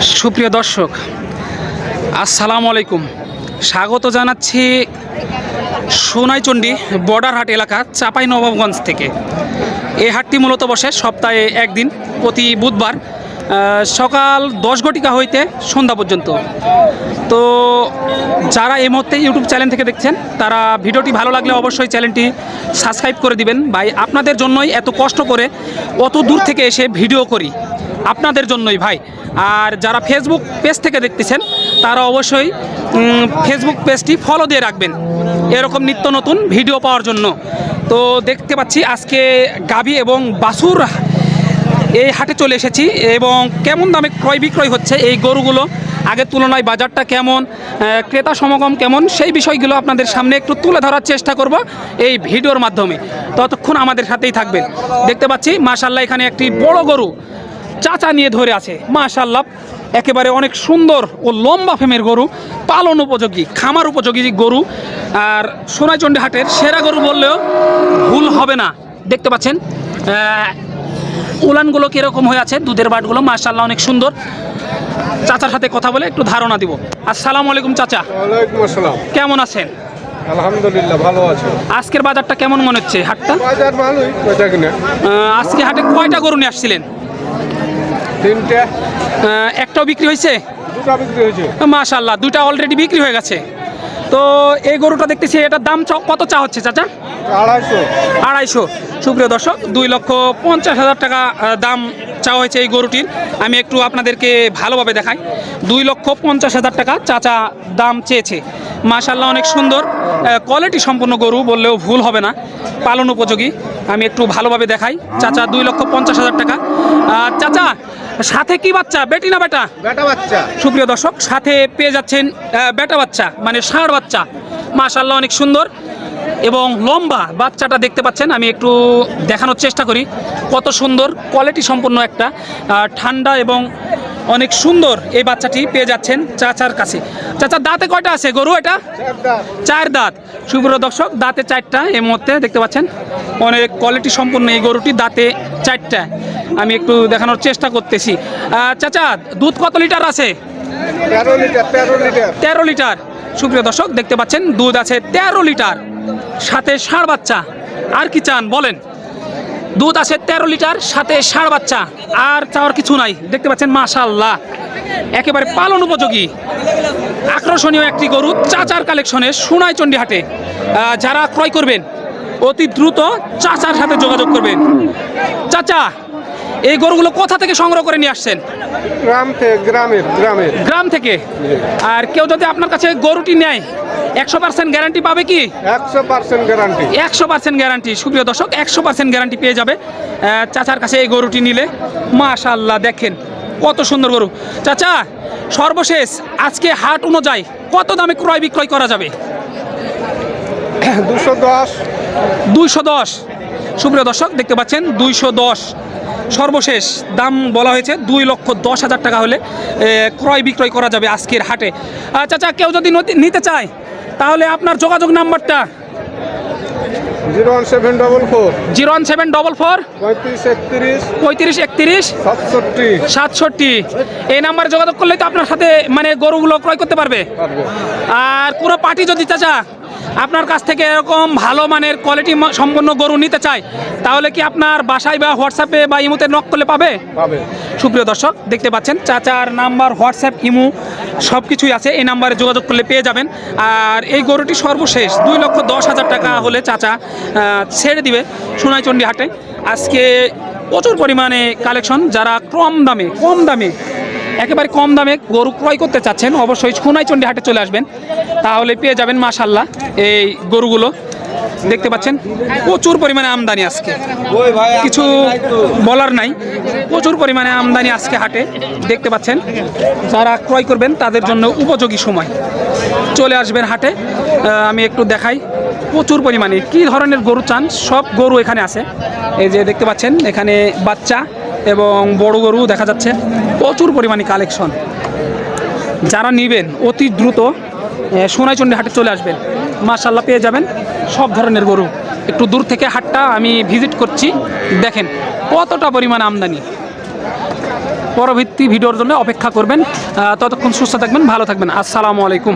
সুপ্রিয় দর্শক, আসসালামু আলাইকুম। স্বাগত জানাচ্ছি সোনাইচন্ডী বর্ডার হাট এলাকা, চাপাই নবাবগঞ্জ থেকে। এই হাটটি মূলত বসে সপ্তাহে একদিন, প্রতি বুধবার সকাল দশ ঘটিকা হইতে সন্ধ্যা পর্যন্ত। তো যারা এই মুহূর্তে ইউটিউব চ্যানেল থেকে দেখছেন, তারা ভিডিওটি ভালো লাগলে অবশ্যই চ্যানেলটি সাবস্ক্রাইব করে দিবেন। ভাই, আপনাদের জন্যই এত কষ্ট করে অত দূর থেকে এসে ভিডিও করি। আপনাদের জন্যই ভাই। আর যারা ফেসবুক পেজ থেকে দেখতেছেন, তারা অবশ্যই ফেসবুক পেজটি ফলো দিয়ে রাখবেন। এরকম নিত্য নতুন ভিডিও পাওয়ার জন্য। তো দেখতে পাচ্ছি আজকে গাবি এবং বাসুর এই হাটে চলে এসেছি এবং কেমন দামে ক্রয় বিক্রয় হচ্ছে এই গরুগুলো? আগের তুলনায় বাজারটা কেমন? ক্রেতা সমাগম কেমন? সেই বিষয়গুলো আপনাদের সামনে একটু তুলে ধরার চেষ্টা করব এই ভিডিওর মাধ্যমে। ততক্ষণ আমাদের সাথেই থাকবেন। দেখতে পাচ্ছি মাশাল্লাহ এখানে একটি বড় গরু। চাচা নিয়ে ধরে আছে। মাশাল্লাহ একেবারে অনেক সুন্দর ও লম্বা ফেমের গরু পালন উপযোগী খামার উপযোগী গরু। আর সোনাইচন্ডী হাটের সেরা গরু বললেও ভুল হবে না। দেখতে পাচ্ছেন উলানগুলো কীরকম হয়ে আছে দুধের বাটগুলো মাশাল্লাহ অনেক সুন্দর। চাচার সাথে কথা বলে একটু ধারণা দিব। আসসালামু আলাইকুম চাচা। আসসালাম। কেমন আছেন? আলহামদুলিল্লাহ ভালো আছে। আজকের বাজারটা কেমন মনে হচ্ছে হাটটা? বাজার ভালোই বেচা আজকে হাটে কয়টা গরু নিয়ে আসছিলেন? তিনটে। একটাও বিক্রি হয়েছে? দুটা বিক্রি হয়েছে। মাশাল্লাহ দুইটা অলরেডি বিক্রি হয়ে গেছে। তো এই গরুটা দেখতেছি এটার দাম কত চা হচ্ছে চাচা? আড়াইশো। আড়াইশো। সুপ্রিয় দর্শক দুই লক্ষ পঞ্চাশ হাজার টাকা দাম চাওয়া হয়েছে এই গরুটির। আমি একটু আপনাদেরকে ভালোভাবে দেখাই। দুই লক্ষ পঞ্চাশ হাজার টাকা চাচা দাম চেয়েছে। মাশাল্লাহ অনেক সুন্দর কোয়ালিটি সম্পন্ন গরু বললেও ভুল হবে না। পালন উপযোগী। আমি একটু ভালোভাবে দেখাই। চাচা দুই লক্ষ পঞ্চাশ হাজার টাকা। চাচা সাথে কি বাচ্চা? বেটি না বেটা? বেটা বাচ্চা। সুপ্রিয় দর্শক সাথে পেয়ে যাচ্ছেন বেটা বাচ্চা মানে ষাঁড় বাচ্চা। মাশাল্লাহ অনেক সুন্দর এবং লম্বা বাচ্চাটা দেখতে পাচ্ছেন। আমি একটু দেখানোর চেষ্টা করি। কত সুন্দর কোয়ালিটি সম্পন্ন একটা ঠান্ডা এবং অনেক সুন্দর এই বাচ্চাটি পেয়ে যাচ্ছেন চাচার কাছে। চাচা দাঁতে কয়টা আছে গরু এটা? চার দাঁত। সুপ্রিয় দর্শক দাঁতে চারটা এই মুহূর্তে দেখতে পাচ্ছেন? অনেক কোয়ালিটি সম্পূর্ণ এই গরুটি দাঁতে চারটা। আমি একটু দেখানোর চেষ্টা করতেছি। চাচা দুধ কত লিটার আছে? তেরো লিটার। সুপ্রিয় দর্শক দেখতে পাচ্ছেন দুধ আছে তেরো লিটার। সাথে ষাঁড় বাচ্চা। আর কি চান বলেন? দুধ আছে তেরো লিটার, সাথে ষাঁড় বাচ্চা, আর চাওয়ার কিছু নাই। দেখতে পাচ্ছেন মাশাল্লাহ একেবারে পালন উপযোগী। আকর্ষণীয় একটি গরু, চাচার কালেকশনে সোনাই চণ্ডীহাটে। যারা ক্রয় করবেন, অতি দ্রুত চাচার সাথে যোগাযোগ করবেন। চাচা এই গরুগুলো কোথা থেকে সংগ্রহ করে নিয়ে আসছেন? গ্রাম থেকে গ্রামের গ্রামের। গ্রাম থেকে? আর কেউ যদি আপনার কাছে গরুটি নেয় একশো পার্সেন্ট গ্যারান্টি পাবে কি? একশো পার্সেন্ট গ্যারান্টি একশো পার্সেন্ট গ্যারান্টি সুপ্রিয় দর্শক একশো পার্সেন্ট গ্যারান্টি পেয়ে যাবে। চাচার কাছে এই গরুটি নিলে। মাশাল্লাহ দেখেন কত সুন্দর গরু। চাচা সর্বশেষ আজকে হাট অনুযায়ী কত দামে ক্রয় বিক্রয় করা যাবে? দুশো দশ। দুইশো দশ। সুপ্রিয় দর্শক দেখতে পাচ্ছেন দুইশো দশ। সর্বশেষ দাম বলা হয়েছে দুই লক্ষ দশ হাজার টাকা হলে ক্রয় বিক্রয় করা যাবে আজকের হাটে। চাচা কেউ যদি নতি- চায় তাহলে আপনার যোগাযোগ নাম্বারটা zero one seven double four. Zero one seven double four. পঁয়ত্রিশ একত্রিশ। পঁয়ত্রিশ একত্রিশ। সাতষট্টি। সাতষট্টি। এই নাম্বারে যোগাযোগ করলে তো আপনার সাথে মানে গরুগুলো ক্রয় করতে পারবে। পারবে। আর পুরো পার্টি যদি চাচা আপনার কাছ থেকে এরকম ভালো মানের কোয়ালিটি সম্পন্ন গরু নিতে চায় তাহলে কি আপনার বাসায় বা হোয়াটসঅ্যাপে বা ইমুতে নক করলে পাবে? পাবে। সুপ্রিয় দর্শক দেখতে পাচ্ছেন চাচার নাম্বার হোয়াটসঅ্যাপ ইমু সব কিছুই আছে এই নাম্বারে যোগাযোগ করলে পেয়ে যাবেন। আর এই গরুটি সর্বশেষ দুই লক্ষ দশ হাজার টাকা হলে চাচা ছেড়ে দিবে সোনাইচন্ডী হাটে। আজকে প্রচুর পরিমাণে কালেকশন যারা কম দামে কম দামে একেবারে কম দামে গরু ক্রয় করতে চাচ্ছেন অবশ্যই সোনাইচন্ডী হাটে চলে আসবেন। তাহলে পেয়ে যাবেন মাশাল্লাহ এই গরুগুলো। দেখতে পাচ্ছেন প্রচুর পরিমাণে আমদানি আজকে। কিছু বলার নাই প্রচুর পরিমাণে আমদানি আজকে হাটে। দেখতে পাচ্ছেন যারা ক্রয় করবেন তাদের জন্য উপযোগী সময়। চলে আসবেন হাটে আমি একটু দেখাই প্রচুর পরিমাণে। কি ধরনের গরু চান? সব গরু এখানে আছে। এই যে দেখতে পাচ্ছেন এখানে বাচ্চা এবং বড় গরু দেখা যাচ্ছে। প্রচুর পরিমাণে কালেকশন যারা নেবেন, অতি দ্রুত সোনাইচন্ডী হাটে চলে আসবেন। মার্শাল্লাহ পেয়ে যাবেন সব ধরনের গরু। একটু দূর থেকে হাটটা আমি ভিজিট করছি। দেখেন কতটা পরিমাণ আমদানি। পরবর্তী ভিডিওর জন্য অপেক্ষা করবেন। ততক্ষণ সুস্থ থাকবেন, ভালো থাকবেন। আসসালামু আলাইকুম।